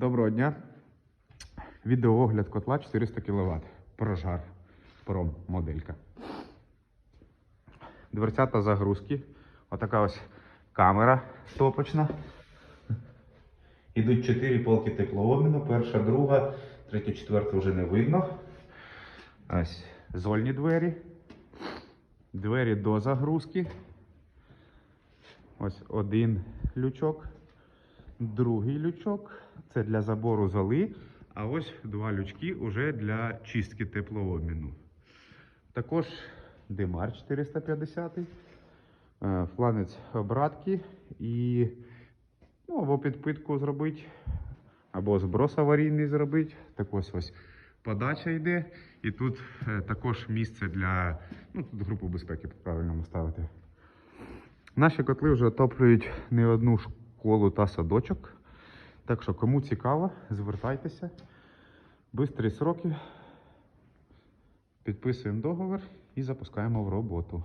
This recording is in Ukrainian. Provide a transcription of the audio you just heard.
Доброго дня. Відеоогляд котла 400 кВт. Прожар. Пром моделька. Дверцята загрузки. Отака ось камера топочна. Ідуть 4 полки теплообміну. Перша, друга, третя, четверта вже не видно. Ось зольні двері. Двері до загрузки. Ось один лючок. Другий лючок це для забору золи, а ось два лючки вже для чистки теплообміну. Також димар 450, е, фланець обратки і ну, або підпитку зробити, або зброс аварійний зробити. Так ось ось подача йде. І тут е, також місце для ну, тут групу безпеки по-правильному ставити. Наші котли вже отоплюють не одну школу та садочок. Так що, кому цікаво, звертайтеся. Бистрі сроки. Підписуємо договір і запускаємо в роботу.